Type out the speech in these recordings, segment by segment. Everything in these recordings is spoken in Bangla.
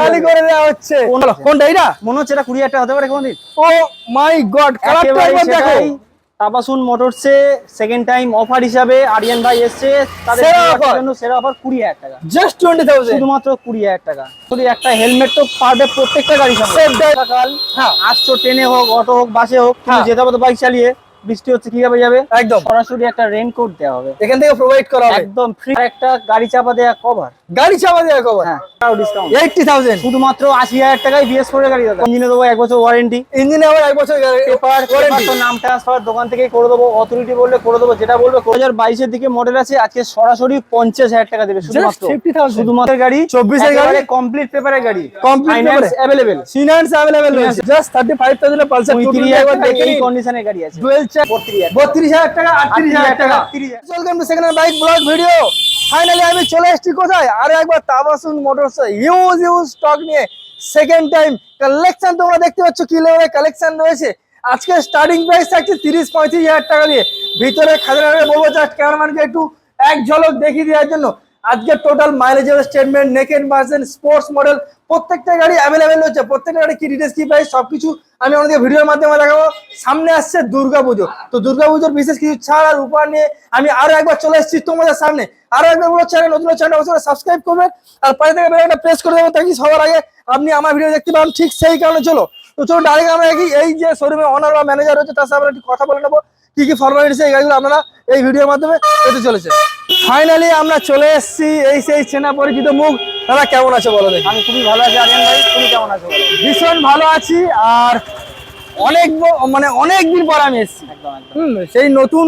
খালি করে দেওয়া হচ্ছে। কোনটা? এটা মনে হচ্ছে এটা কুড়ি হাজার টাকা হতে পারে কোনদিন? ও মাই গড কালারটা একবার দেখো। তাপাসুন মোটরসে সেকেন্ড টাইম অফার হিসাবে আরিয়ান ভাই এসছে। তাদের সেরা জন্য সেরা অফার কুড়ি হাজার টাকা। জাস্ট টোয়েন্টি থাউজেন্ড শুধুমাত্র কুড়ি হাজার টাকা। শুধু একটা হেলমেট তো পারবে প্রত্যেকটা গাড়ির সঙ্গে। হ্যাঁ। আসছো ট্রেনে হোক অটো হোক বাসে হোক তুমি হ্যাঁ। যেতে হবে তো বাইক চালিয়ে। বৃষ্টি হচ্ছে কিভাবে যাবে একদম সরাসরি একটা রেনকোট দেওয়া হবে এখান থেকে প্রোভাইড করা হবে একদম ফ্রি একটা গাড়ি চাপা দেওয়া কভার গাড়ি চাপা দেওয়া কভার হ্যাঁ ডিসকাউন্ট এইটটি থাউজেন্ড শুধুমাত্র আশি হাজার টাকায় বিএস ফোর গাড়ি দাদা ইঞ্জিনে দেবো এক বছর ওয়ারেন্টি ইঞ্জিনে আবার এক বছর পেপার ওয়ারেন্টি তো নাম ট্রান্সফার দোকান থেকেই করে দেবো অথরিটি বললে করে দেবো যেটা বলবে দু হাজার বাইশের দিকে মডেল আছে আজকে সরাসরি পঞ্চাশ হাজার টাকা দেবে শুধুমাত্র 50,000 শুধুমাত্র গাড়ি 24 এর গাড়ি? কমপ্লিট পেপারের গাড়ি Complete ফাইন্যান্স paper এ? অ্যাভেলেবেল ফিনান্স अवेलेबल রয়েছে জাস্ট 35000 এর পালসার পঁয়ত্রিশ হাজার টাকা এই কন্ডিশনের গাড়ি আছে ডুয়েল বত্রিশ হাজার। 32000 টাকা 38000 টাকা। Welcome to second bike blog video finally আমি চলে এসেছি কোথায়? আরও একবার Tabassum Motors use use stock নিয়ে সেকেন্ড টাইম কালেকশন তোমরা দেখতে পাচ্ছ কি লেভেলের কালেকশন রয়েছে। আজকে স্টার্টিং প্রাইস থাকছে তিরিশ পঁয়ত্রিশ হাজার টাকা দিয়ে। ভিতরে খাজানারে বলব ক্যামেরাম্যানকে একটু এক ঝলক দেখিয়ে দেওয়ার জন্য। আজকে total মাইলেজের statement naked version sports model প্রত্যেকটা গাড়ি অ্যাভেলেবেল রয়েছে। প্রত্যেকটা গাড়ি কি ডিটেলস কি প্রাইস সবকিছু আমি আমাদের ভিডিওর মাধ্যমে দেখাবো। সামনে আসছে দুর্গাপুজো। তো দুর্গাপুজোর বিশেষ কিছু ছাড় আর উপহার নিয়ে আমি আরও একবার চলে এসেছি তোমাদের সামনে। আরও একবার বলো চ্যানেল নতুন চ্যানেল অবশ্যই সাবস্ক্রাইব করবেন। আর পাশে থেকে বেলাটা প্রেস করে দেবেন। তাকে সবার আগে আপনি আমার ভিডিও দেখতে পাবেন ঠিক সেই কারণে চলো। তো চলো ডাইরেক্ট আমরা এই যে শোরুমে অনার বা ম্যানেজার রয়েছে, তার সাথে আমরা একটু কথা বলে নেব। কি কি ফর্মালিটিস এই গাড়িগুলো আপনারা এই ভিডিওর মাধ্যমে পেতে চলেছে ফাইনালি আমরা চলে এসেছি এই সেই চেনা পরিচিত মুখ। দাদা কেমন আছে বলো দেখি। আমি খুবই ভালো আছি আরিয়ান ভাই। তুমি কেমন আছো ভীষণ ভালো আছি আর অনেক মানে অনেক দিন পর আমি এসেছি। সেই নতুন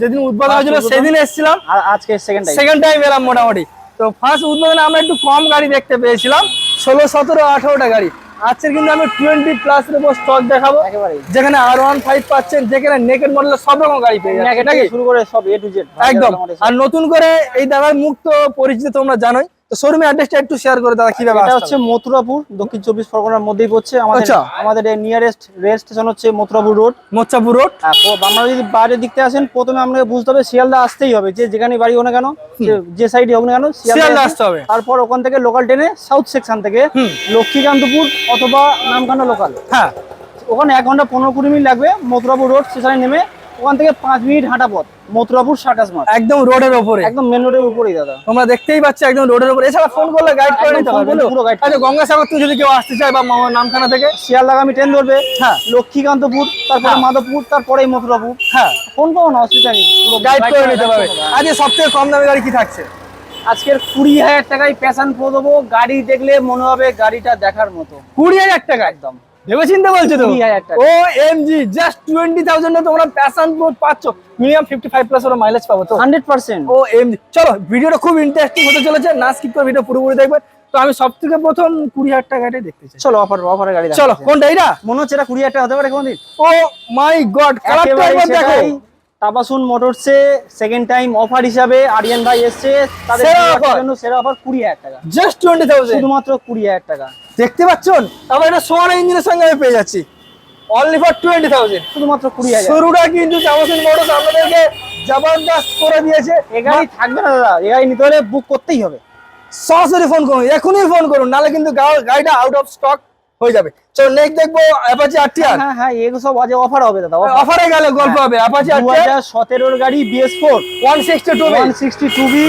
যেদিন উদ্বোধন হয়েছিল সেদিন এসেছিলাম। আর আজকে সেকেন্ড টাইম সেকেন্ড টাইম এলাম মোটামুটি। তো ফার্স্ট উদ্বোধনে আমরা একটু কম গাড়ি দেখতে পেয়েছিলাম। ষোলো সতেরো আঠারোটা গাড়ি। আজকে কিন্তু আমি টোয়েন্টি প্লাস এর উপর স্টক দেখাবো। যেখানে আর ওয়ান ফাইভ পাচ্ছেন যেখানে নেকের মডেলের সব রকম গাড়ি পেয়ে যাবে নাকি? শুরু করে সব এ টু জেড একদম। আর নতুন করে এই দাদার মুক্ত তো পরিচিত তোমরা জানোই। তো শোরুমের অ্যাড্রেসটা একটু শেয়ার করে দাদা কীভাবে এটা হচ্ছে মথুরাপুর দক্ষিণ চব্বিশ পরগনার মধ্যেই পড়ছে। আমাদের আচ্ছা। আমাদের নিয়ারেস্ট রেল স্টেশন হচ্ছে মথুরাপুর রোড হবে? রোড আমরা যদি বাইরের দিক থেকে আসেন প্রথমে আপনাকে বুঝতে হবে শিয়ালদা আসতেই হবে। যে যেখানে বাড়ি হোক না কেন যে- সাইডে হোক না কেন শিয়ালদা আসতে হবে। তারপর ওখান থেকে লোকাল ট্রেনে সাউথ সেকশন থেকে। লক্ষ্মীকান্তপুর অথবা নামকানা লোকাল হ্যাঁ। ওখানে এক ঘণ্টা পনেরো কুড়ি মিনিট লাগবে মথুরাপুর রোড স্টেশনে নেমে ওখান থেকে পাঁচ মিনিট হাঁটা পথ মথুরাপুর সার্কাস মাঠ। একদম রোডের উপরে একদম মেন রোডের উপরেই দাদা। তোমরা দেখতেই পাচ্ছ একদম রোডের উপরে। এছাড়া ফোন করলে গাইড করে নিতে পারবে। আচ্ছা গঙ্গাসাগর থেকে যদি কেউ আসতে চায় বা নামখানা থেকে। শিয়ালদাগামী ট্রেন ধরবে হ্যাঁ। লক্ষ্মীকান্তপুর তারপরে হ্যাঁ। মাধবপুর তারপরে মথুরাপুর। হ্যাঁ। ফোন করো না অসুবিধা নেই পুরো গাইড করে নিতে পারবে। আজকে সবথেকে কম দামি গাড়ি কি থাকছে? আজকের কুড়ি হাজার টাকায় প্যাশন প্রো দেবো গাড়ি দেখলে মনে হবে গাড়িটা দেখার মতো। কুড়ি হাজার টাকা একদম। ভেবে চিন্তে বলছো তো O M G just twenty thousand তোমরা প্যাশন প্রো পাচ্ছ। মিনিমাম ফিফটি ফাইভ প্লাস ওরা মাইলেজ পাবো তো? Hundred percent O M G চলো ভিডিওটা খুব ইন্টারেস্টিং হতে চলেছে। না স্কিপ করে ভিডিও পুরোপুরি দেখবেন তো আমি সব থেকে প্রথম কুড়ি হাজার টাকা গাড়ি দেখতে চাই। চলো অফার অফারের গাড়ি চলো। কোনটা এটা মনে হচ্ছে এটা কুড়ি হাজার টাকা হতে পারে কোনদিন? ও মাই গড দেখো। তাপাসুন মোটরসে সেকেন্ড টাইম অফার হিসাবে আরিয়ান ভাই এসছে। তাদের। জন্য সেরা অফার কুড়ি হাজার টাকা। জাস্ট টোয়েন্টি থাউজেন্ড শুধুমাত্র কুড়ি হাজার টাকা। দেখতে পাচ্ছেন? আবার এটা সোয়ানা ইঞ্জিনের সঙ্গে আমি পেয়ে যাচ্ছি। অনলি ফর টোয়েন্টি থাউজেন্ড শুধুমাত্র কুড়ি হাজার। শুরুটা কিন্তু জামাসিন মোটরস আপনাদেরকে জবরদস্ত করে দিয়েছে। এ গাড়ি থাকবে না দাদা এ গাড়ি নিতে হলে বুক করতেই হবে। সরাসরি ফোন করুন এখনই ফোন করুন নাহলে কিন্তু গাড়িটা আউট অফ স্টক হয়ে যাবে। চলো নেক্সট দেখব অ্যাপাচি আরটিআর হ্যাঁ হ্যাঁ এগুলো সব আজ অফার হবে দাদা অফারে গেলে গল্প হবে। অ্যাপাচি আরটিআর হাজার সতেরোর গাড়ি BS four one sixty two one sixty two B.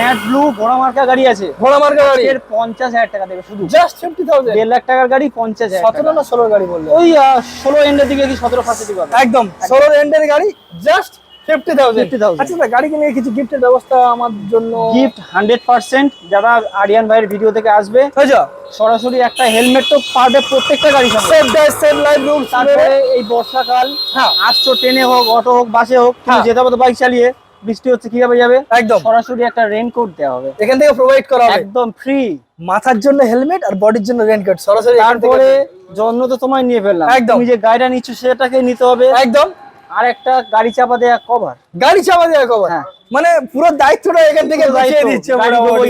Matte blue বড় মার্কা গাড়ি আছে। ঘোড়া মার্কা গাড়ি। এর পঞ্চাশ হাজার টাকা দেবে শুধু। জাস্ট ফিফটি থাউজেন্ড দেড় লাখ টাকার গাড়ি পঞ্চাশ হাজার সতেরো টাকা। না ষোলো গাড়ি বলল। ওই ষোলো এন্ডের দিকে কি সতেরো ফার্স্টের দিকে একদম ষোলো এন্ডের গাড়ি জাস্ট 50,000 আচ্ছা গাড়ি কিনে কিছু গিফটের ব্যবস্থা আমার জন্য? গিফট হান্ড্রেড পার্সেন্ট যারা আরিয়ান ভাইয়ের ভিডিও থেকে আসবে সরাসরি একটা হেলমেট তো পারবে প্রত্যেকটা সঙ্গে। Safe drive safe life rules তারপরে এই বর্ষাকাল হ্যাঁ। আসছো ট্রেনে হোক অটো হোক বাসে হোক তুমি। যেতে হবে তো বাইক চালিয়ে বৃষ্টি হচ্ছে কীভাবে যাবে? একদম। সরাসরি একটা রেনকোট দেওয়া হবে। এখান থেকে প্রোভাইড করা হবে। একদম ফ্রি মাথার জন্য হেলমেট আর বডির জন্য রেনকোট সরাসরি তারপরে জন্য তো তোমায় নিয়ে ফেললাম। একদম। তুমি যে গাড়িটা নিচ্ছ সেটাকে নিতে হবে। একদম। আর একটা গাড়ি চাপা দেয়া কভার গাড়ি চাপা দেয়া কভার হ্যাঁ। মানে পুরো দায়িত্বটা এখান থেকে বাঁচিয়ে দিচ্ছে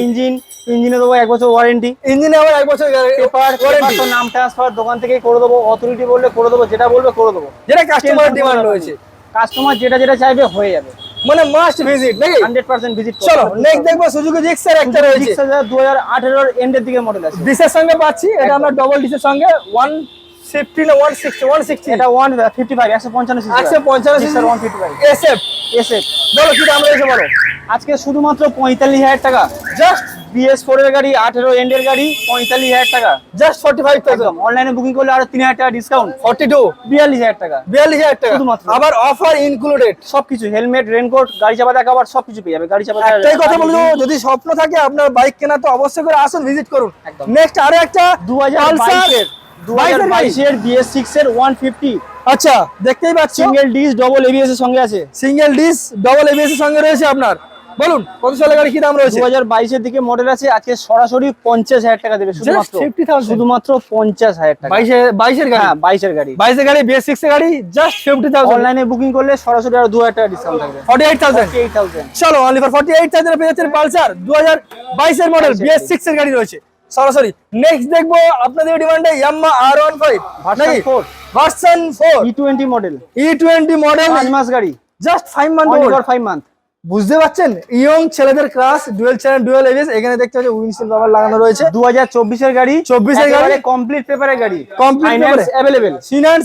ইঞ্জিন ইঞ্জিনে দেবো এক বছর ওয়ারেন্টি ইঞ্জিনে আবার এক বছর পেপার ওয়ারেন্টি নাম ট্রান্সফার দোকান থেকেই করে দেবো অথরিটি বললে করে দেবো যেটা বলবে করে দেবো। যেটা কাস্টমার ডিমান্ড রয়েছে। কাস্টমার যেটা যেটা চাইবে হয়ে যাবে। মানে মাস্ট ভিজিট নাকি? 100% ভিজিট চলো নেক্সট দেখব সুজুকি জিক্সার একটা রয়েছে। জিক্সার 2018 এর এন্ডের দিকে মডেল আছে। ডিসের সঙ্গে পাচ্ছি এটা আমরা ডবল ডিসের সঙ্গে 1 সেফটি সেফটিনা 160 160 এটা 155 155 155 155 এসএফ এসএফ বলো কি দাম রয়েছে বলো? আজকে শুধুমাত্র 45000 টাকা। জাস্ট BS4 এর গাড়ি 18 এন্ড এর গাড়ি 45000 টাকা। জাস্ট 45000 অনলাইনে বুকিং করলে আরও 3000 টাকা ডিসকাউন্ট 42 42000 টাকা। 42000 টাকা। শুধুমাত্র। আবার অফার ইনক্লুডেড সবকিছু হেলমেট রেইনকোট গাড়ি চাপা দেখা আবার সবকিছু পেয়ে যাবে গাড়ি চাপা একটাই কথা বলব যদি স্বপ্ন থাকে আপনার বাইক কেনা তো অবশ্যই করে আসুন ভিজিট করুন। নেক্সট আরও একটা 2000 পালসার এর আচ্ছা দেখতেই পাচ্ছি? সিঙ্গেল ডিস ডবল এবিএস এর সঙ্গে আছে। সিঙ্গেল ডিস ডবল এবিএস এর সঙ্গে রয়েছে আপনার। বলুন কত সালের গাড়ি কি দাম রয়েছে? দু হাজার বাইশের দিকে মডেল আছে আজকে সরাসরি পঞ্চাশ হাজার টাকা দেবে শুধুমাত্র। 50,000 শুধুমাত্র পঞ্চাশ হাজার টাকা। বাইশে বাইশের গাড়ি? হ্যাঁ বাইশের গাড়ি। বাইশের গাড়ি বিএস সিক্স এর গাড়ি জাস্ট ফিফটি থাউজেন্ড অনলাইনে বুকিং করলে সরাসরি আরও দু হাজার টাকা ডিসকাউন্ট থাকবে forty eight thousand eight thousand চলো only for forty eight thousand পেয়ে যাচ্ছেন পালসার। দু হাজার বাইশের মডেল 22 বিএস সিক্স এর গাড়ি রয়েছে। সরাসরি নেক্সট দেখব আপনাদের ডিমান্ডে ইয়াম্মা আর ওয়ান ফাইভ নাকি। Version four E twenty model E twenty model মাস গাড়ি। Just five month five month বুঝতে পারছেন? ইয়ং ছেলেদের class dual channel dual ABS এখানে দেখতে পাচ্ছেন উইন্ডশিল্ড বাবার লাগানো রয়েছে। দু হাজার চব্বিশের গাড়ি? 24 এর গাড়ি? কমপ্লিট পেপারের গাড়ি paper এ? অ্যাভেলেবেল ফিনান্স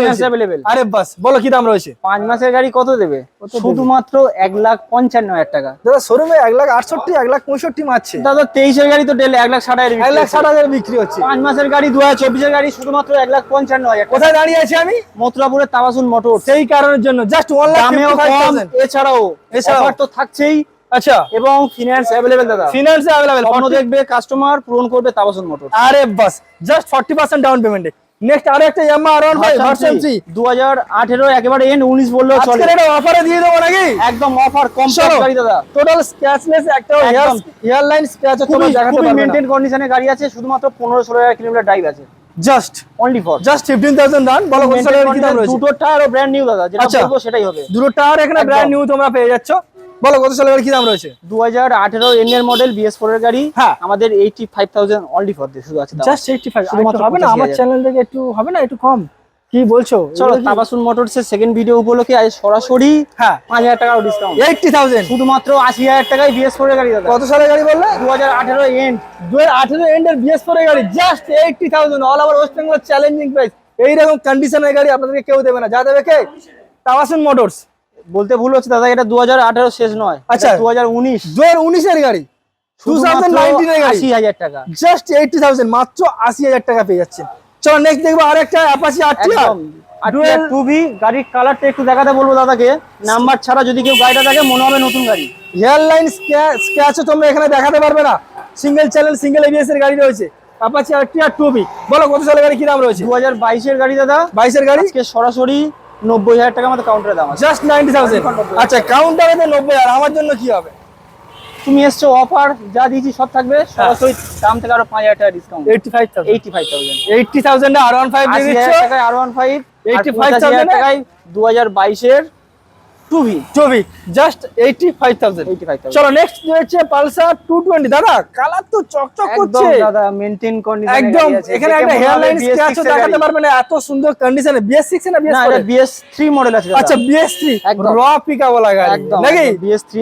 রয়েছে। available। আরে বাস বলো কি দাম রয়েছে? পাঁচ মাসের গাড়ি কত দেবে? শুধুমাত্র এক লাখ পঞ্চান্ন হাজার টাকা। দাদা শোরুমে এক লাখ আটষট্টি এক লাখ পঁয়ষট্টি মারছে। দাদা তেইশের গাড়ি তো ডেলে এক লাখ ষাট হাজার এক লাখ ষাট হাজার বিক্রি হচ্ছে। পাঁচ মাসের গাড়ি দু হাজার চব্বিশের গাড়ি শুধুমাত্র এক লাখ পঞ্চান্ন হাজার টাকা। কোথায় দাঁড়িয়ে আছি আমি? মথুরাপুরের তাবাসুন মোটর সেই কারণের জন্য জাস্ট ওয়ান লাখ দামেও এছাড়াও এছাড়াও? অফার তো থাকছেই। আচ্ছা। এবং ফিনান্স অ্যাভেলেবেল দাদা। ফিনান্স অ্যাভেলেবেল স্বপ্ন দেখবে কাস্টমার পূরণ করবে তাবাসুন মোটর আরে বাস জাস্ট ফর্টি পার্সেন্ট ডাউন পেমেন্টে নেক্সট আরও একটা ইয়ামা আর ফাইভ ভার্সন হাজার আঠেরো একেবারে এন্ড উনিশ বললেও চলে। আজকের এটা অফারে দিয়ে দেবো নাকি? একদম অফার কম। গাড়ি দাদা। টোটাল স্ক্র্যাচলেস একটা। হেয়ার লাইন স্ক্র্যাচ তোমরা দেখাতে পারবে না। মেনটেন কন্ডিশনে গাড়ি আছে শুধুমাত্র পনেরো ষোলো হাজার কিলোমিটার ড্রাইভ আছে। Just only for just fifteen thousand done বলো কত সালের কি দাম রয়েছে? দুটো টায়ারও ব্র্যান্ড নিউ দাদা যেটা আচ্ছা। বলব সেটাই হবে। দুটো টায়ার এখানে ব্র্যান্ড নিউ তোমরা পেয়ে যাচ্ছ। বলো কত সালের কি দাম রয়েছে? দু হাজার আঠেরো এন এর মডেল বিএস ফোর এর গাড়ি। হ্যাঁ। আমাদের eighty five thousand only for শুধু আছে দাম। জাস্ট এইটটি ফাইভ শুধুমাত্র হবে না আমার চ্যানেল থেকে একটু হবে না একটু কম। কি বলছো? চলো তাবাসুন মোটরস এর সেকেন্ড ভিডিও উপলক্ষে আজ সরাসরি হ্যাঁ। পাঁচ হাজার টাকাও ডিসকাউন্ট এইটটি থাউজেন্ড শুধুমাত্র আশি হাজার টাকায় বিএস এর গাড়ি দাদা। কত সালের গাড়ি বললে? দু হাজার আঠেরো এন্ড দু হাজার আঠেরো এন্ডের বিএস ফোর গাড়ি just eighty thousand all over West Bengal challenging price এইরকম কন্ডিশনের গাড়ি আপনাদেরকে কেউ দেবে না। যা দেবে কে? তাওয়াসুন মোটরস বলতে ভুল হচ্ছে দাদা এটা দু হাজার আঠেরো শেষ নয়। আচ্ছা। দু হাজার উনিশ গাড়ি। টু থাউজেন্ড আশি হাজার টাকা। জাস্ট এইটটি থাউজেন্ড মাত্র আশি হাজার টাকা পেয়ে যাচ্ছেন চলো নেক্সট দেখব আরেকটা অ্যাপাচি আরটিআর একদম। গাড়ির কালারটা একটু দেখাতে বলব দাদাকে। নাম্বার ছাড়া যদি কেউ গাড়িটা দেখে মনে হবে নতুন গাড়ি। স্ক্র্যাচও তোমরা এখানে দেখাতে পারবে না। সিঙ্গেল চ্যানেল সিঙ্গেল এবিএস এর গাড়ি রয়েছে। অ্যাপাচি আরটিআর টু বি বলো কত সালের গাড়ি কি দাম রয়েছে? দু হাজার বাইশের গাড়ি দাদা। বাইশের গাড়ি? আজকে সরাসরি নব্বই হাজার টাকা আমাদের কাউন্টারে দাম জাস্ট নাইনটি থাউজেন্ড আচ্ছা কাউন্টারে নব্বই আর আমার জন্য কি হবে? তুমি এসছো অফার যা দিয়েছি সব থাকবে সরাসরি দাম থেকে আরও পাঁচ হাজার টাকা discount eighty five thousand eighty five thousand eighty thousand R one five হাজার আর ওয়ান ফাইভ 85,000 টাকায় দু হাজার বাইশের ভি জাস্ট চলো নেক্সট রয়েছে পালসার দাদা কালার তো চকচক একদম করছে। দাদা মেনটেন কন্ডিশন একদম এখানে একটা হেয়ার স্ক্র্যাচও দেখাতে পারবে না এত সুন্দর কন্ডিশনে না না মডেল আছে আচ্ছা। র গাড়ি। নাকি?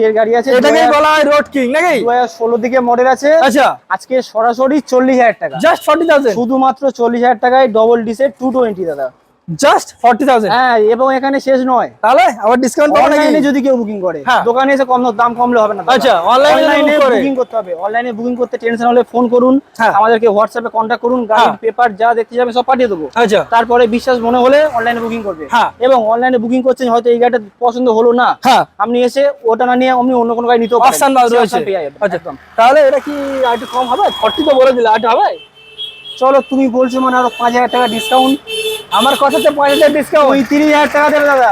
এর গাড়ি আছে এটাকেই বলা হয় রোড কিং নাকি? দু হাজার ষোলো দিকে মডেল আছে। আচ্ছা। আজকে সরাসরি চল্লিশ হাজার টাকা। জাস্ট ফর্টি থাউজেন্ড শুধুমাত্র চল্লিশ হাজার টাকায় ডবল ডিসের টু টোয়েন্টি দাদা। জাস্ট ফর্টি থাউজেন্ড হ্যাঁ এবং এখানে শেষ নয়। তাহলে আবার ডিসকাউন্ট পাবো নাকি? যদি কেউ বুকিং করে। হ্যাঁ। দোকানে এসে কম দাম কমলে হবে না আচ্ছা, অনলাইনে বুকিং করতে হবে। অনলাইনে বুকিং করতে টেনশন হলে ফোন করুন। হ্যাঁ। আমাদেরকে হোয়াটসঅ্যাপে কন্ট্যাক্ট করুন। গাড়ির হ্যাঁ। পেপার যা দেখতে যাবে সব পাঠিয়ে দেবো। আচ্ছা। তারপরে বিশ্বাস মনে হলে অনলাইনে বুকিং করবে। এবং অনলাইনে বুকিং করছেন হয়তো এই গাড়িটা পছন্দ হলো না। আপনি এসে ওটা না নিয়ে আপনি অন্য কোনো গাড়ি নিতে পারেন। অপশন রয়েছে। আচ্ছা। তাহলে এটা কি আর একটু কম হবে? ফর্টি তো বলে দিলে আর হবে? চলো তুমি বলছো মানে আরও পাঁচ হাজার টাকা ডিসকাউন্ট আমার কথাতে পাঁচ হাজার ডিসকাউন্ট পঁয়ত্রিশ হাজার টাকা দেবে দাদা।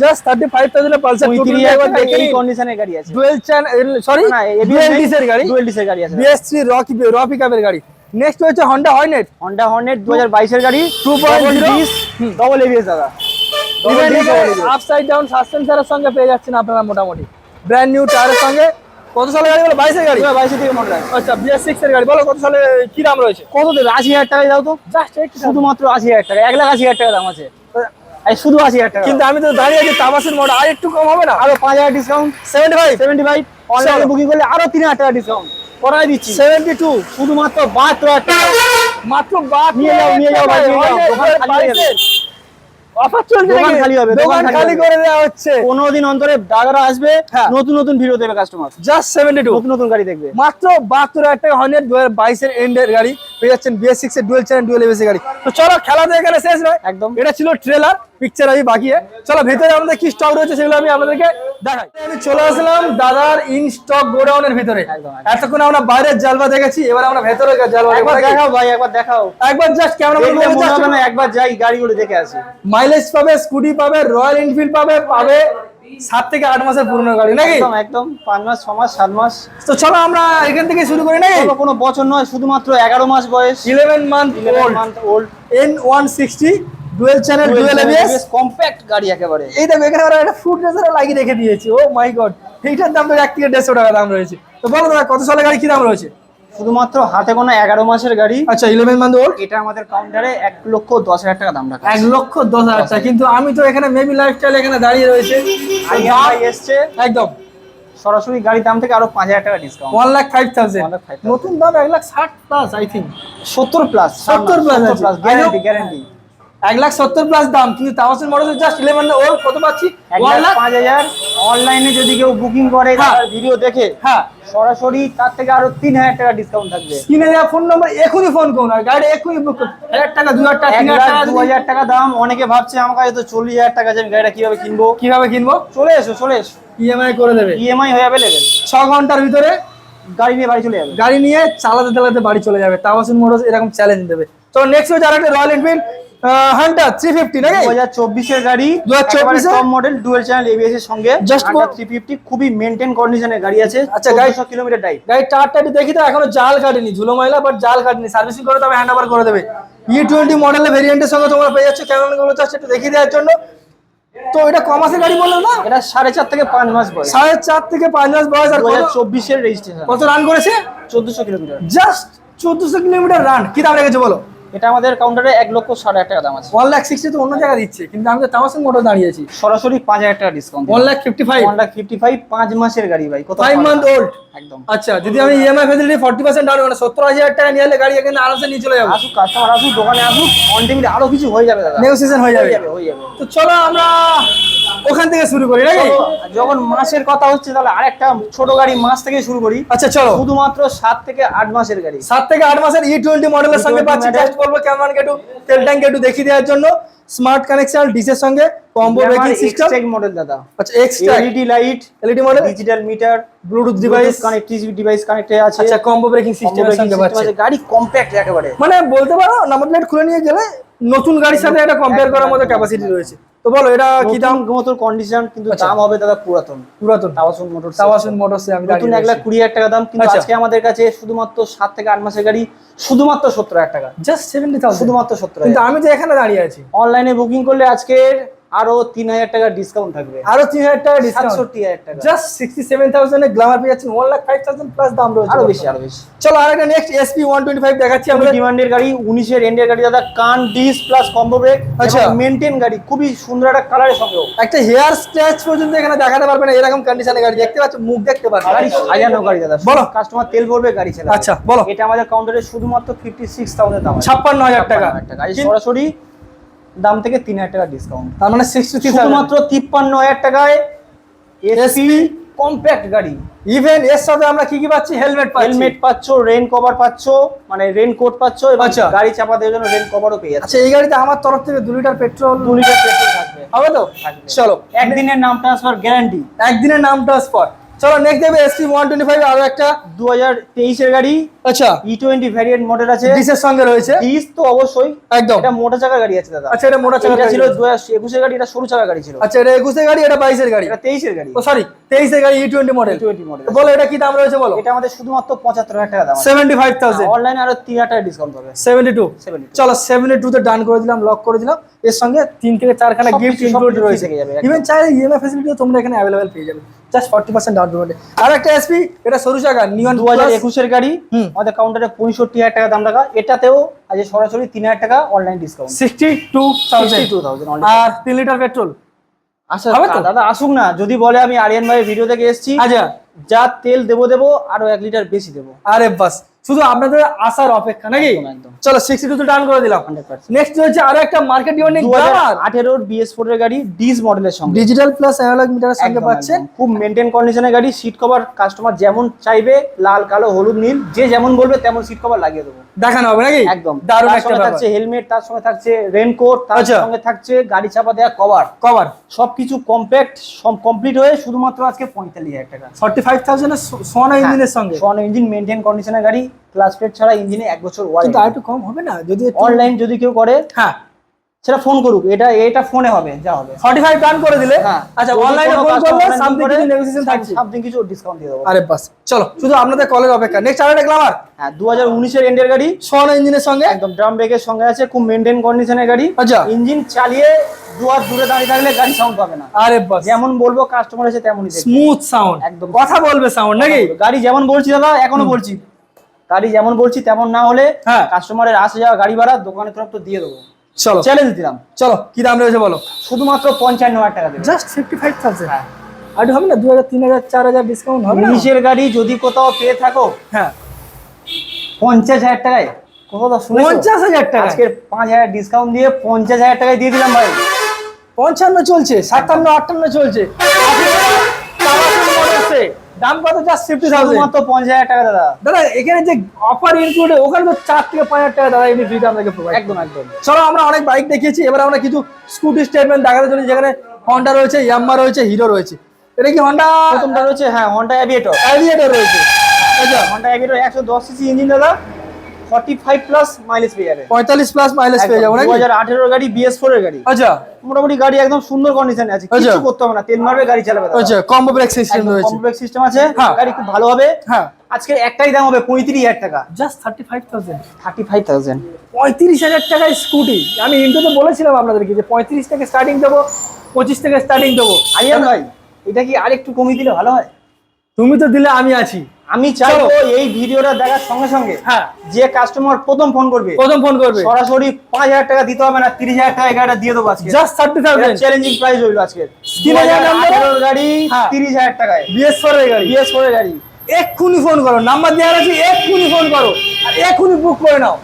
Just thirty five thousand Pulsar পঁয়ত্রিশ হাজার টাকা এই কন্ডিশনের গাড়ি আছে। ডুয়েল চ্যানেল সরি না ডুয়েল ডিসের গাড়ি। ডুয়েল ডিসের গাড়ি আছে বিএস থ্রি রকি র পিকআপের গাড়ি। নেক্সট হচ্ছে হন্ডা হর্নেট হন্ডা হর্নেট দু হাজার বাইশের গাড়ি। 2.0 ডবল এবিএস দাদা। ABS। আপসাইড ডাউন সাসপেন্সারের সঙ্গে পেয়ে যাচ্ছেন আপনারা মোটামুটি। ব্র্যান্ড নিউ টায়ারের সঙ্গে। কত সালের গাড়ি বলো? বাইশের গাড়ি? বাইশের থেকে মডেল আচ্ছা বিএস সিক্স এর গাড়ি। বলো কত সালে কি দাম রয়েছে? কত দেবে? আশি হাজার টাকায় দাও তো। জাস্ট শুধুমাত্র আশি হাজার টাকা। এক লাখ আশি হাজার টাকা দাম আছে। শুধু আশি হাজার টাকা। কিন্তু আমি তো দাঁড়িয়ে আছি তাবাসের মডেল আর একটু কম হবে না? আরও পাঁচ হাজার discount seventy five seventy five অনলাইনে। বুকিং করলে আরও তিন হাজার টাকা ডিসকাউন্ট করাই দিচ্ছি। সেভেন্টি টু শুধুমাত্র বাহাত্তর হাজার টাকা। মাত্র বাদ নিয়ে যাও, নিয়ে যাও অফার চলছে দোকান খালি হবে, দোকান খালি করে দেওয়া হচ্ছে। পনেরো দিন অন্তরে দাদারা আসবে হ্যাঁ। নতুন নতুন ভিডিও দেবে কাস্টমার জাস্ট সেভেন্টি টু নতুন নতুন গাড়ি দেখবে। মাত্র হাজার টাকা হাজার বাইশের এন্ডের গাড়ি। পেয়ে যাচ্ছেন এর ডুয়েল চ্যানেল ডুয়েল এবিসি গাড়ি। তো চলো খেলা তো এখানে শেষ নয়। একদম। এটা ছিল ট্রেলার পিকচার আমি বাকি চলো ভেতরে আমাদের কি স্টক রয়েছে সেগুলো আমি আপনাদেরকে দেখাই। আমি চলে আসলাম দাদার ইন স্টক গোডাউনের ভিতরে। এতক্ষণ আমরা বাইরের জালবা দেখেছি এবার আমরা ভেতরে জালবা একবার? দেখাও ভাই একবার দেখাও। একবার জাস্ট ক্যামেরা না একবার যাই গাড়িগুলো দেখে আসি। মাইলেজ পাবে স্কুটি পাবে রয়্যাল এনফিল্ড পাবে পাবে সাত থেকে আট মাসের পুরনো গাড়ি নাকি? একদম একদম পাঁচ মাস ছ মাস সাত মাস। তো চলো আমরা এখান থেকে শুরু করি নাকি? কোনো বছর নয় শুধুমাত্র এগারো মাস বয়স। Eleven month eleven month old N one sixty dual channel dual ABS compact গাড়ি একেবারে। এই দেখো এখানে ওরা একটা ফুড রেসারও লাগিয়ে রেখে দিয়েছে। ও মাই গড এইটার দাম তো এক থেকে দেড়শো টাকা দাম রয়েছে। তো বলো দাদা কত সালের গাড়ি কি দাম রয়েছে? শুধুমাত্র হাতে কোনো এগারো মাসের গাড়ি। আচ্ছা ইলেভেন মান্থ ওল্ড এটা আমাদের কাউন্টারে এক লক্ষ দশ হাজার টাকা দাম রাখা এক লক্ষ দশ হাজার টাকা। কিন্তু আমি তো এখানে মেবি লাইফস্টাইল এখানে দাঁড়িয়ে রয়েছে। এসছে। একদম। সরাসরি গাড়ির দাম থেকে আরও পাঁচ হাজার টাকা discount one lakh five thousand 1,05,000 নতুন দাম এক লাখ ষাট প্লাস আই থিঙ্ক সত্তর প্লাস 70 প্লাস। গ্যারান্টি গ্যারান্টি এক লাখ সত্তর প্লাস দাম। কিন্তু তাওয়াসের মডেল জাস্ট ইলেভেন ওর কত পাচ্ছি? ওয়ান লাখ লাখ? পাঁচ হাজার। অনলাইনে যদি কেউ বুকিং করে হ্যাঁ। ভিডিও দেখে হ্যাঁ। সরাসরি তার থেকে আরও তিন হাজার টাকা ডিসকাউন্ট থাকবে। স্ক্রিনে দেওয়া ফোন নম্বর এখনই ফোন করুন আর গাড়ি এখনই বুক হাজার টাকা দু হাজার টাকা তিন হাজার টাকা দু হাজার টাকা দাম। অনেকে ভাবছে আমার কাছে তো চল্লিশ হাজার টাকা আছে আমি গাড়িটা কীভাবে কিনবো? কীভাবে কিনবো? চলে এসো চলে এসো। ইএমআই করে দেবে। ইএমআই হয়ে যাবে লেভেল ছ ঘণ্টার ভিতরে গাড়ি নিয়ে বাড়ি চলে যাবে। গাড়ি নিয়ে চালাতে চালাতে বাড়ি চলে যাবে। তাওয়াসুন মোটরস এরকম চ্যালেঞ্জ দেবে। তো নেক্সট হচ্ছে আরেকটা Royal Enfield Hunter three fifty নাকি? দু হাজার চব্বিশের গাড়ি 2024 এর? Top model dual channel ABS এর সঙ্গে। থ্রি ফিফটি খুবই মেনটেন কন্ডিশনের গাড়ি আছে। আচ্ছা, গাড়ি- গাড়ি কিলোমিটার ড্রাইভ গাড়ি টায়ারটা দেখি তো এখনও জাল কাটেনি ধুলো ময়লা বাট জাল কাটেনি। সার্ভিসিং করে তবে হ্যান্ড ওভার করে দেবে। ই টোয়েন্টি মডেলের ভেরিয়েন্টের সঙ্গে তোমরা পেয়ে যাচ্ছ কেমনগুলো চাচ্ছে একটু দেখিয়ে দেওয়ার জন্য। তো এটা কমাসের গাড়ি বলল না? এটা সাড়ে চার থেকে পাঁচ মাস বয়স। সাড়ে চার থেকে পাঁচ মাস বয়স আর দু হাজার চব্বিশের রেজিস্ট্রেশন কত রান করেছে? চোদ্দশো কিলোমিটার। জাস্ট চোদ্দশো কিলোমিটার রান কি দাম রেখেছে বলো? এটা আমাদের কাউন্টারে এক লক্ষ ষাট হাজার টাকা দাম আছে। ওয়ান লাখ সিক্সটি তো অন্য জায়গায় দিচ্ছে কিন্তু আমি তো তামাসের মোটর দাঁড়িয়েছি সরাসরি পাঁচ হাজার টাকা discount one lakh fifty five one lakh fifty five পাঁচ মাসের গাড়ি ভাই কত ফাইভ মান্থ ওল্ড একদম। আচ্ছা যদি আমি EMI facility forty percent down মানে সত্তর হাজার টাকা নিয়ে এলে গাড়ি এখানে আরামসে নিয়ে চলে যাব। আসুক কাস্টমার আসুক দোকানে আসুক অন টেবিল আরও কিছু হয়ে যাবে দাদা। নেগোসিয়েশন হয়ে যাবে হয়ে যাবে। তো চলো আমরা ওখান থেকে শুরু করি নাকি? যখন মাসের কথা হচ্ছে তাহলে আরেকটা ছোট গাড়ি মাস থেকে শুরু করি। আচ্ছা চলো। শুধুমাত্র সাত থেকে আট মাসের গাড়ি। সাত থেকে আট মাসের ই টোয়েন্টি মডেলের সঙ্গে পাচ্ছি। জাস্ট বলব কেমন একটু তেল ট্যাঙ্ক একটু দেখিয়ে দেওয়ার জন্য। স্মার্ট কানেকশন ডিসের সঙ্গে কম্বো ব্রেকিং সিস্টেম মডেল দাদা। আচ্ছা extra LED light LED model digital meter Bluetooth device connective device connected আছে। আচ্ছা কম্বো ব্রেকিং system আছে, গাড়ি কম্প্যাক্ট একেবারে। মানে বলতে পারো নাম্বার প্লেট খুলে নিয়ে গেলে নতুন গাড়ির সাথে এটা কম্পেয়ার করার মতো ক্যাপাসিটি রয়েছে। তো বলো এটা কি দাম? মতো কন্ডিশন কিন্তু আচ্ছা। দাম হবে দাদা পুরাতন। পুরাতন। তাওয়াসুন মোটর তাওয়াসুন মোটরসে আমি নতুন এক লাখ কুড়ি হাজার টাকা দাম কিন্তু আচ্ছা। আজকে আমাদের কাছে শুধুমাত্র সাত থেকে আট মাসের গাড়ি শুধুমাত্র সত্তর হাজার টাকা। জাস্ট সেভেন্টি থাউজেন্ড শুধুমাত্র সত্তর কিন্তু আমি তো এখানে দাঁড়িয়ে আছি। অনলাইনে বুকিং করলে আজকের আরও তিন হাজার টাকা ডিসকাউন্ট থাকবে। আরও তিন হাজার টাকা ডিসকাউন্ট সাতষট্টি হাজার টাকা। জাস্ট সিক্সটি সেভেন থাউজেন্ডে গ্লামার পেয়ে যাচ্ছেন one lakh five thousand plus দাম রয়েছে। আরও বেশি আরও বেশি। চলো আরেকটা next SP one twenty five দেখাচ্ছি আমরা। ডিমান্ডের গাড়ি উনিশের এন্ডের গাড়ি দাদা কান ডিস প্লাস কম্বো ব্রেক আচ্ছা। মেনটেন গাড়ি খুবই সুন্দর একটা কালারের সঙ্গেও একটা হেয়ার স্ক্র্যাচ পর্যন্ত এখানে দেখাতে পারবে না এরকম কন্ডিশনে গাড়ি দেখতে পাচ্ছ মুখ দেখতে পারবে গাড়ি সাজানো গাড়ি দাদা। বলো। কাস্টমার তেল ভরবে গাড়ি চালাবে আচ্ছা, বলো। এটা আমাদের কাউন্টারে শুধুমাত্র ফিফটি সিক্স থাউজেন্ড দাম ছাপ্পান্ন হাজার টাকা। 56,000 টাকা। সরাসরি দাম থেকে তিন হাজার টাকা ডিসকাউন্ট তার মানে সিক্সটি থ্রি শুধুমাত্র তিপ্পান্ন হাজার টাকায় এসপি কম্প্যাক্ট গাড়ি। ইভেন এর সাথে আমরা কি কি পাচ্ছি? হেলমেট পাচ্ছি। হেলমেট পাচ্ছ রেন কভার পাচ্ছ মানে রেন কোট পাচ্ছ এবং আচ্ছা। গাড়ি চাপা দেওয়ার জন্য রেন কভারও পেয়ে যাচ্ছে। আচ্ছা এই গাড়িতে আমার তরফ থেকে দু লিটার পেট্রোল দু লিটার পেট্রোল থাকবে। হবে তো। চলো। একদিনের নাম ট্রান্সফার গ্যারান্টি একদিনের নাম ট্রান্সফার চলো নেক্সট দেবে এসপি ওয়ান টোয়েন্টি ফাইভ আরও একটা। দু হাজার তেইশের গাড়ি। আচ্ছা। ই টোয়েন্টি ভ্যারিয়েন্ট মডেল আছে। ডিসের সঙ্গে রয়েছে। ডিস তো অবশ্যই। একদম। এটা মোটা চাকার গাড়ি আছে দাদা। আচ্ছা এটা মোটা চাকা ছিল দু হাজার একুশের গাড়ি এটা সরু চাকার গাড়ি ছিল। আচ্ছা এটা একুশের গাড়ি এটা বাইশের গাড়ি? এটা তেইশের গাড়ি। ও সরি তেইশের গাড়ি E twenty model twenty model বলো এটা কি দাম রয়েছে বলো? এটা আমাদের শুধুমাত্র পঁচাত্তর হাজার টাকা দাম সেভেন্টি ফাইভ থাউজেন্ড অনলাইনে আরও তিন হাজার টাকা ডিসকাউন্ট পাবে সেভেন্টি টু চলো সেভেন্টি টু তে ডান করে দিলাম লক করে দিলাম। এর সঙ্গে তিন থেকে চারখানা গিফট ইনক্লুড রয়েছে। ইভেন চাইলে ইএমআই ফ্যাসিলিটিও তোমরা এখানে অ্যাভেলেবেল পেয়ে যাবে। জাস্ট ফর্টি পার্সেন্ট ডাউন পেমেন্টে আর একটা এসপি এটা সরু চাকা নিয়ন দু হাজার একুশের গাড়ি হুম। আমাদের কাউন্টারে পঁয়ষট্টি হাজার টাকা দাম রাখা। এটাতেও আজ সরাসরি তিন হাজার টাকা online discount sixty two thousand two thousand আর তিন লিটার পেট্রোল আচ্ছা হবে তো? দাদা আসুক না। যদি বলে আমি আরিয়ান ভাই ভিডিও থেকে এসেছি আচ্ছা। যা তেল দেবো দেবো আরও এক লিটার বেশি দেবো। আরে বাস। শুধু আপনাদের আসার অপেক্ষা নাকি। চলো সিক্সটি টু ডান করে দিলাম। নেক্সট হচ্ছে আরও একটা মার্কেট হাজার আঠেরোর বিএস ফোর এর গাড়ি ডিস মডেলের সঙ্গে। ডিজিটাল প্লাস অ্যানালগ মিটারের সঙ্গে পাচ্ছেন খুব মেনটেন কন্ডিশনের গাড়ি সিট কভার কাস্টমার যেমন চাইবে লাল কালো হলুদ নীল যে যেমন বলবে তেমন সিট কভার লাগিয়ে দেবো। দেখানো হবে নাকি? একদম। দারুণ একটা সঙ্গে থাকছে হেলমেট তার সঙ্গে থাকছে রেনকোট তার আচ্ছা। সঙ্গে থাকছে গাড়ি চাপা দেওয়া কভার কভার সবকিছু কমপ্যাক্ট সব কমপ্লিট হয়ে শুধুমাত্র আজকে পঁয়তাল্লিশ হাজার টাকা। ফর্টি ফাইভ থাউজেন্ডের সোনা ইঞ্জিনের সঙ্গে। সোয়ান ইঞ্জিন মেনটেন কন্ডিশনের গাড়ি। ক্লাস প্লেট ছাড়া ইঞ্জিনে এক বছর কিন্তু ওয়ারেন্টি আর একটু কম হবে না? যদি অনলাইন যদি কেউ করে হ্যাঁ। সেটা ফোন করুক। এটা এটা ফোনে হবে যা হবে। ফর্টি ফাইভ ডান করে দিলে? হ্যাঁ। আচ্ছা অনলাইনে ফোন করলে সামথিং কিছু নেগোসিয়েশন থাকছে। something কিছু ডিসকাউন্ট দিয়ে দেবো। আরে বাস চলো শুধু আপনাদের কলের অপেক্ষা। নেক্সট আরেকটা গ্লামার হ্যাঁ দু হাজার উনিশের এন্ডের গাড়ি। সোনা ইঞ্জিনের সঙ্গে? একদম ড্রাম ব্রেকের সঙ্গে আছে খুব মেনটেন কন্ডিশনের গাড়ি। আচ্ছা। ইঞ্জিন চালিয়ে দু হাত দূরে দাঁড়িয়ে থাকলে গাড়ি সাউন্ড পাবে না। আরে বাস। যেমন বলব কাস্টমার এসে তেমনই স্মুথ সাউন্ড একদম। কথা বলবে সাউন্ড নাকি? গাড়ি যেমন বলছি দাদা এখনও বলছি। গাড়ি যেমন বলছি তেমন না হলে হ্যাঁ। কাস্টমারের আসে যাওয়া গাড়ি ভাড়া দোকানের তরফ তো দিয়ে দেবো। চলো। চ্যালেঞ্জ দিলাম। চলো কি দাম রয়েছে বলো? শুধুমাত্র পঞ্চান্ন হাজার টাকা দেবে। জাস্ট ফিফটি ফাইভ থাউজেন্ড হ্যাঁ। আর হবে না দু হাজার তিন হাজার চার হাজার ডিসকাউন্ট হবে না? উনিশের গাড়ি যদি কোথাও পেয়ে থাকো হ্যাঁ। পঞ্চাশ হাজার টাকায়। কোথাও? পঞ্চাশ হাজার টাকা আজকে পাঁচ হাজার ডিসকাউন্ট দিয়ে পঞ্চাশ হাজার টাকায় দিয়ে দিলাম ভাই। পঞ্চান্ন চলছে সাতান্ন আটান্ন চলছে। মোটরসে দাম কত জাস্ট ফিফটি থাউজেন্ড শুধুমাত্র পঞ্চাশ হাজার টাকা দাদা। দাদা এখানে যে অফার ইনক্লুড ওখানে তো চার থেকে পাঁচ হাজার টাকা দাদা এমনি ফ্রিতে আপনাকে প্রোভাইড একদম একদম। চলো আমরা অনেক বাইক দেখিয়েছি। এবার আমরা কিছু স্কুটি স্টেটমেন্ট দেখাতে চলেছি যেখানে হন্ডা রয়েছে ইয়াম্মা রয়েছে হিরো রয়েছে। এটা কি হন্ডা প্রথমটা রয়েছে হ্যাঁ হন্ডা অ্যাভিয়েটর অ্যাভিয়েটর রয়েছে। আচ্ছা হন্ডা অ্যাভিয়েটর একশো দশ সিসি ইঞ্জিন দাদা। ফর্টি ফাইভ প্লাস মাইলেজ পেয়ে যাবে প্লাস মাইলেজ যাব গাড়ি বিএস ফোর এর গাড়ি। আচ্ছা। মোটামুটি গাড়ি একদম সুন্দর কন্ডিশনে আছে আচ্ছা। কিছু করতে হবে না তেল মারবে গাড়ি চালাবে আচ্ছা কম্বো ব্রেক সিস্টেম রয়েছে। কমপ্লেক্স সিস্টেম আছে হ্যাঁ। গাড়ি খুব ভালো হবে। হ্যাঁ। আজকে একটাই দাম হবে পঁয়ত্রিশ হাজার টাকা। Just thirty five thousand thirty five thousand পঁয়ত্রিশ হাজার টাকায় স্কুটি আমি ইন্টোতে বলেছিলাম আপনাদেরকে যে পঁয়ত্রিশ থেকে স্টার্টিং দেবো পঁচিশ থেকে স্টার্টিং দেবো। আরিয়ান ভাই এটা কি আরেকটু কমিয়ে দিলে ভালো হয়? তুমি তো দিলে আমি আছি। আমি চাইব এই ভিডিওটা দেখার সঙ্গে সঙ্গে হ্যাঁ। যে কাস্টমার প্রথম ফোন করবে প্রথম ফোন করবে। সরাসরি পাঁচ হাজার টাকা দিতে হবে না তিরিশ হাজার টাকা গাড়িটা দিয়ে দেবো আজকে। Just thirty thousand challenging price হইল আজকে। তিন হাজার? গাড়ি হ্যাঁ। তিরিশ হাজার টাকায়। বিএস ফোর গাড়ি। বিএস ফোর গাড়ি। এক্ষুনি ফোন করো। নাম্বার দেওয়া আছে এক্ষুনি ফোন করো। আর এক্ষুনি বুক করে নাও।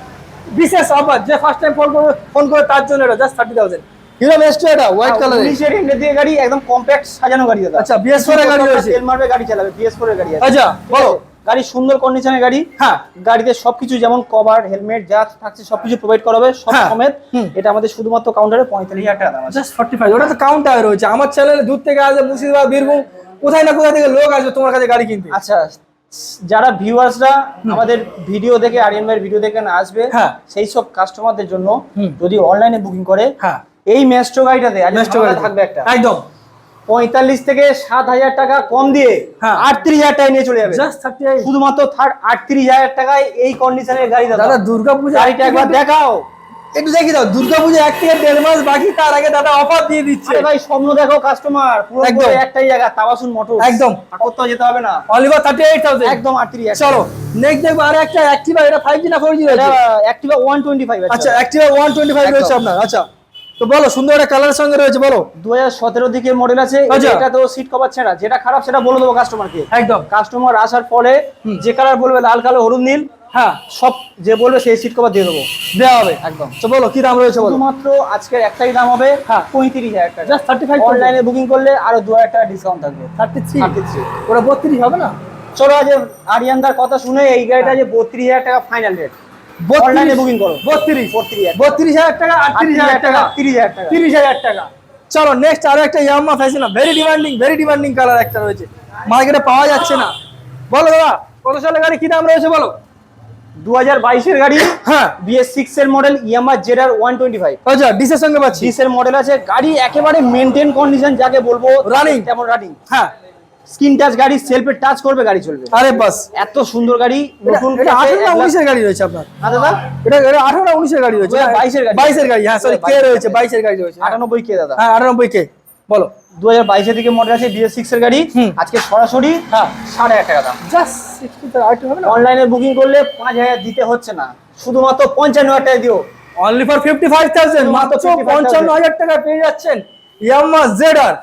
বিশেষ অফার যে ফার্স্ট টাইম ফোন করবে ফোন করে তার জন্য এটা just thirty thousand Hero best এটা? হোয়াইট কালার উনিশের এন্ডের দিয়ে গাড়ি একদম কম্প্যাক্ট সাজানো গাড়ি দাদা। আচ্ছা, BS4 এর গাড়ি রয়েছে। তেল মারবে গাড়ি চালাবে বিএস ফোর এর গাড়ি আছে। আচ্ছা বলো। গাড়ি সুন্দর কন্ডিশনের গাড়ি। হ্যাঁ। গাড়িতে সবকিছু যেমন কভার হেলমেট যা থাকছে সবকিছু প্রোভাইড করা হবে সব হ্যাঁ। সমেত। এটা আমাদের শুধুমাত্র কাউন্টারে পঁয়তাল্লিশ হাজার টাকা দাম আছে। জাস্ট ফর্টি ফাইভ ওটা তো কাউন্টার রয়েছে। আমার চ্যানেলে দূর থেকে আসবে মুর্শিদাবাদ বীরভূম কোথায় না কোথায় থেকে লোক আসবে তোমার কাছে গাড়ি কিনতে। আচ্ছা যারা ভিউয়ার্সরা আমাদের ভিডিও দেখে আরিয়ান ভাইয়ের ভিডিও দেখে না আসবে হ্যাঁ। সেই সব কাস্টমারদের জন্য যদি অনলাইনে বুকিং করে হ্যাঁ। এই ম্যাস্ট্রো গাড়িটাতে Maestro গাড়ি থাকবে একটা। একদম। পঁয়তাল্লিশ থেকে সাত হাজার টাকা কম দিয়ে হ্যাঁ। আটত্রিশ হাজার টাকা নিয়ে চলে যাবে। শুধুমাত্র থার্ড আটত্রিশ হাজার টাকায় এই কন্ডিশনের গাড়ি দাদা। দাদা দুর্গা পূজা গাড়িটা একবার দেখাও। একটু দেখি দাও দুর্গা পূজা এক থেকে দেড় মাস বাকি তার আগে দাদা অফার দিয়ে দিচ্ছে। আরে ভাই স্বপ্ন দেখো কাস্টমার পুরো একদম। একটাই জায়গা তাবাসুন মোটর একদম। কোথাও যেতে হবে না। অলিভার থার্টি এইট থাউজেন্ড একদম আটত্রিশ চলো নেক্সট দেখব আর একটা অ্যাক্টিভা এটা ফাইভ জি না four G Activa one twenty five আচ্ছা অ্যাক্টিভা ওয়ান টোয়েন্টি ফাইভ। রয়েছে আপনার আচ্ছা। তো বলো সুন্দর একটা কালারের সঙ্গে রয়েছে বলো। দু হাজার সতেরো দিকে মডেল আছে আচ্ছা। এটা তো সিট কভার ছাড়া। যেটা খারাপ সেটা বলে দেবো কাস্টমারকে একদম। কাস্টমার আসার পরে যে কালার বলবে লাল কালো হলুদ নীল হ্যাঁ। সব যে বলবে সেই সিট কভার দিয়ে দেবো। দেওয়া হবে। একদম। তো বলো কি দাম রয়েছে বলো? শুধুমাত্র আজকের একটাই দাম হবে হ্যাঁ। পঁয়ত্রিশ হাজার টাকা। জাস্ট থার্টি ফাইভ অনলাইনে বুকিং করলে আরও দু হাজার টাকা ডিসকাউন্ট থাকবে। থার্টি থ্রি 33 ওরা বত্রিশ হবে না? চলো আজ আরিয়ানদার কথা শুনে এই গাড়িটা যে বত্রিশ হাজার টাকা ফাইনাল রেট অনলাইনে বুকিং করো। বত্রিশ। বত্রিশ হাজার বত্রিশ হাজার টাকা আটত্রিশ হাজার টাকা। তিরিশ হাজার টাকা। তিরিশ হাজার টাকা। চলো নেক্সট আরও একটা Yamaha fashion very demanding very demanding colour একটা রয়েছে। মার্কেটে পাওয়া যাচ্ছে না। বলো দাদা কত সালের গাড়ি? কি দাম রয়েছে বলো? দু হাজার বাইশের গাড়ি হ্যাঁ। বিএস সিক্স এর model Yamaha ZR one twenty five আচ্ছা ডিসের সঙ্গে পাচ্ছি? ডিসের মডেল আছে গাড়ি একেবারে মেনটেন কন্ডিশন যাকে বলব রানিং তেমন রানিং হ্যাঁ। স্ক্রিন টাচ গাড়ি সেলফে টাচ করবে গাড়ি চলবে। আরে বাস। এত সুন্দর গাড়ি নতুন এটা না উনিশের গাড়ি রয়েছে আপনার। হ্যাঁ দাদা? এটা এটা আঠারো না উনিশের গাড়ি রয়েছে। 2022 এর গাড়ি। গাড়ি হ্যাঁ সরি কে 22 রয়েছে বাইশের গাড়ি রয়েছে। আটানব্বই কে দাদা। হ্যাঁ আটানব্বই কে বলো। দু হাজার বাইশের দিকে মডেল আছে বিএস সিক্স এর গাড়ি। আজকে সরাসরি হ্যাঁ। সাড়ে এক টাকা দাম। জাস্ট সিক্সটি আরেকটু হবে না? অনলাইনে বুকিং করলে পাঁচ হাজার দিতে হচ্ছে না। শুধুমাত্র পঞ্চান্ন হাজার টাকা দিও। Only for fifty five thousand মাত্র 55,000 পঞ্চান্ন হাজার টাকা পেয়ে যাচ্ছেন ইয়াম্মা জেড আর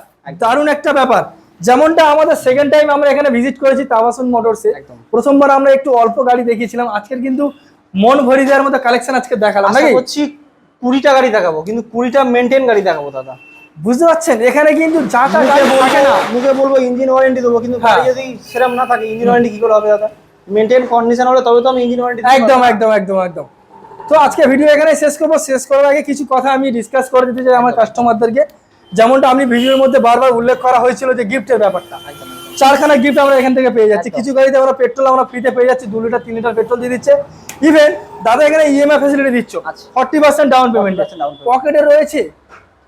দারুণ একটা ব্যাপার। যেমনটা আমাদের সেকেন্ড টাইম আমরা এখানে ভিজিট করেছি তাবাসুন মোটরসে। প্রথমবার আমরা একটু অল্প গাড়ি দেখিয়েছিলাম। আজকের কিন্তু মন ভরি দেওয়ার মতো কালেকশন আজকে দেখালাম আশা নাকি? করছি কুড়িটা গাড়ি দেখাবো কিন্তু কুড়িটা মেনটেন গাড়ি দেখাবো দাদা। বুঝতে পারছেন? এখানে কিন্তু যা যা গাড়ি থাকে না। মুখে বলব ইঞ্জিন ওয়ারেন্টি দেবো কিন্তু হ্যাঁ। গাড়ি যদি সেরকম না থাকে ইঞ্জিন ওয়ারেন্টি কি করে হবে দাদা? মেনটেন কন্ডিশন হলে তবে তো আমি ইঞ্জিন ওয়ারেন্টি একদম একদম একদম একদম। তো আজকে ভিডিও এখানে শেষ করব। শেষ করার আগে কিছু কথা আমি ডিসকাস করে দিতে চাই আমার কাস্টমারদেরকে যেমনটা আমি ভিডিওর মধ্যে বারবার উল্লেখ করা হয়েছিল যে গিফটের ব্যাপারটা। চারখানা গিফট আমরা এখান থেকে পেয়ে যাচ্ছি। কিছু গাড়িতে আমরা পেট্রোল আমরা ফ্রিতে পেয়ে যাচ্ছি। দু লিটার তিন লিটার পেট্রোল দিয়ে দিচ্ছে। ইভেন দাদা এখানে ইএমআই ফেসিলিটি দিচ্ছ। ফর্টি পার্সেন্ট ডাউন পেমেন্ট 40% পকেটে রয়েছে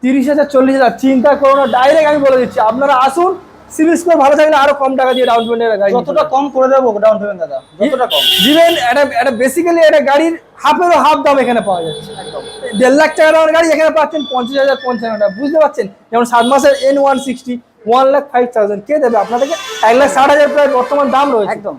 তিরিশ হাজার চল্লিশ হাজার। চিন্তা করোনা ডাইরেক্ট আমি বলে দিচ্ছি। আপনারা আসুন সিভিল স্কোর ভালো থাকলে আরও কম টাকা দিয়ে ডাউন পেমেন্টের গাড়ি যতটা কম করে দেবো ডাউন পেমেন্ট দাদা যতটা কম। ইভেন এটা এটা বেসিক্যালি এটা গাড়ির হাফেরও হাফ দাম এখানে পাওয়া যাচ্ছে। একদম। দেড় লাখ টাকা দামের গাড়ি এখানে পাচ্ছেন পঞ্চাশ হাজার পঞ্চান্ন টাকা বুঝতে পারছেন? যেমন সাত মাসের N one sixty one lakh five thousand কে দেবে? আপনাদেরকে এক লাখ ষাট হাজার প্রায় বর্তমান দাম রয়েছে। একদম।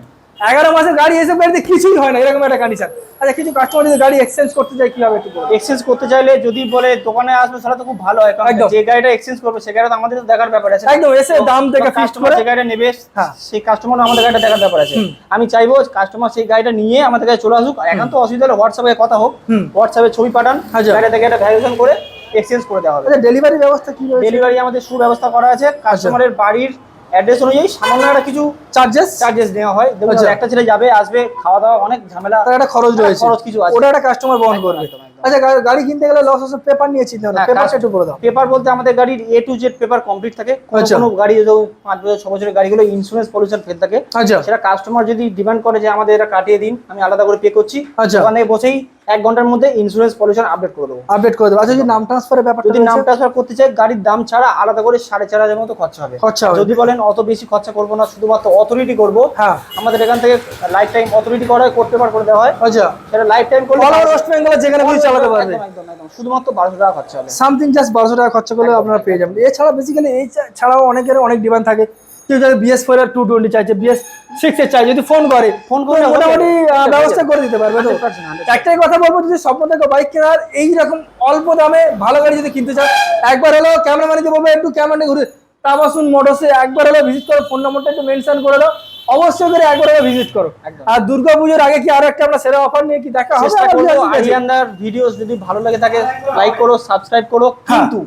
এগারো মাসের গাড়ি এসে গাড়িতে কিছুই হয় না এরকম একটা কন্ডিশন আচ্ছা কিছু কাস্টমার যদি গাড়ি এক্সচেঞ্জ করতে চাই কীভাবে একটু এক্সচেঞ্জ করতে চাইলে যদি বলে দোকানে আসবে তাহলে তো খুব ভালো হয় কারণ যে গাড়িটা এক্সচেঞ্জ করবে সে গাড়িটা আমাদের তো দেখার ব্যাপার আছে। একদম এসে দাম থেকে ফিক্সড কাস্টমার করে যে গাড়িটা নেবে হ্যাঁ। সেই কাস্টমার আমাদের গাড়িটা দেখার ব্যাপার আছে। আমি চাইব কাস্টমার সেই গাড়িটা নিয়ে আমাদের কাছে চলে আসুক। এখন তো অসুবিধা হলে হোয়াটসঅ্যাপে কথা হোক। হোয়াটসঅ্যাপে ছবি পাঠান আচ্ছা। গাড়িটা থেকে একটা ভ্যালুয়েশন করে এক্সচেঞ্জ করে দেওয়া হবে। আচ্ছা ডেলিভারি ব্যবস্থা কি ডেলিভারি আমাদের সুব্যবস্থা করা আছে। কাস্টমারের বাড়ির অ্যাড্রেস অনুযায়ী সামান্য একটা কিছু চার্জেস চার্জেস নেওয়া হয় দেখুন আচ্ছা। একটা ছেলে যাবে আসবে খাওয়া দাওয়া অনেক ঝামেলা তার একটা খরচ রয়েছে খরচ কিছু আছে ওটা একটা কাস্টমার বহন করবে। আচ্ছা গাড়ি কিনতে গেলে লস হচ্ছে পেপার নিয়ে চিন্তা হ্যাঁ, একটু করে দাও। পেপার বলতে আমাদের গাড়ির A to Z paper complete থাকে। কোনো আচ্ছা। গাড়ি যদি পাঁচ বছর ছ বছরের গাড়িগুলো ইন্স্যুরেন্স পলিউশন ফেল থাকে আচ্ছা। সেটা কাস্টমার যদি ডিমান্ড করে যে আমাদের এটা কাটিয়ে দিন আমি আলাদা করে পে করছি আচ্ছা। ওখানে বসেই এক ঘণ্টার মধ্যে ইন্স্যুরেন্স পলিউশন আপডেট করে দেবো। আপডেট করে দেবো। আচ্ছা যদি নাম ট্রান্সফারের ব্যাপারটা যদি নাম ট্রান্সফার করতে চাই গাড়ির দাম ছাড়া আলাদা করে সাড়ে চার হাজার মতো খরচা হবে। খরচা যদি বলেন অত বেশি খরচা করব না শুধুমাত্র অথরিটি করব হ্যাঁ। আমাদের এখান থেকে লাইফ টাইম অথরিটি করা হয় কোর্ট পেপার করে দেওয়া হয়। আচ্ছা। সেটা লাইফ টাইম করলে ওয়েস্ট বেঙ্গলে যেখানে চালাতে পারবে। শুধুমাত্র বারোশো টাকা খরচা হবে সামথিং জাস্ট বারোশো টাকা খরচা করলে আপনারা পেয়ে যাবেন এছাড়া বেসিক্যালি এই ছাড়াও অনেকের অনেক ডিমান্ড থাকে কেউ যদি বিএস ফোর টু টোয়েন্টি চাইছে বিএস সিক্স এর চাই যদি ফোন করে ফোন তো করলে মোটামুটি। ব্যবস্থা করে দিতে পারবে তো 100%, 100%। একটাই কথা বলব যদি স্বপ্ন থেকে বাইক কেনার এই রকম অল্প দামে ভালো গাড়ি যদি কিনতে চান একবার হলো ক্যামেরাম্যানকে বলব একটু ক্যামেরাটা ঘুরে তাবাসুন মোটরসে একবার হলো ভিজিট করো ফোন নম্বরটা একটু মেনশন করে দাও অবশ্যই করে একবার ভিজিট করো। আর দুর্গা পুজোর আগে কি আরও একটা আমরা সেরা অফার নিয়ে কি দেখা হবে? চেষ্টা করব। আরিয়ানদার ভিডিও যদি ভালো লাগে থাকে লাইক করো সাবস্ক্রাইব করো। হ্যাঁ, কিন্তু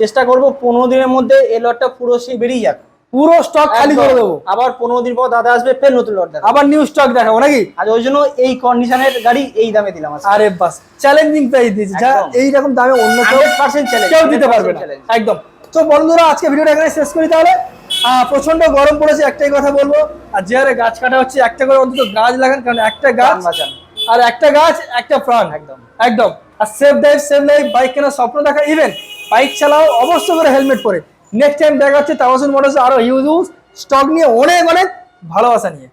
চেষ্টা করব পনেরো দিনের মধ্যে এই লটটা পুরো সেই বেরিয়ে যাক। পুরো স্টক খালি করে দেবো। আবার পনেরো দিন পর দাদা আসবে ফের নতুন লট দেখা আবার নিউ স্টক দেখাবো নাকি? আর ওই জন্য এই কন্ডিশনের গাড়ি এই দামে দিলাম আরে বাস চ্যালেঞ্জিং প্রাইস দিয়েছি। যা। এইরকম দামে অন্য কেউ পার্সেন্ট চ্যালেঞ্জ কেউ দিতে পারবে না। একদম। তো বন্ধুরা আজকে ভিডিওটা এখানে শেষ করি তাহলে। প্রচণ্ড গরম পড়েছে একটাই কথা বলব। আর যে হারে গাছ কাটা হচ্ছে একটা করে অন্তত গাছ লাগান কারণ একটা গাছ বাঁচান। আর একটা গাছ একটা প্রাণ। একদম। একদম। আর safe drive safe life bike কেনার স্বপ্ন দেখা ইভেন বাইক চালাও অবশ্য করে হেলমেট পরে। নেক্সট টাইম দেখা হচ্ছে তাওয়াসুন মোটরস আরও ইউজ হিউজ স্টক নিয়ে অনেক অনেক ভালোবাসা নিয়ে।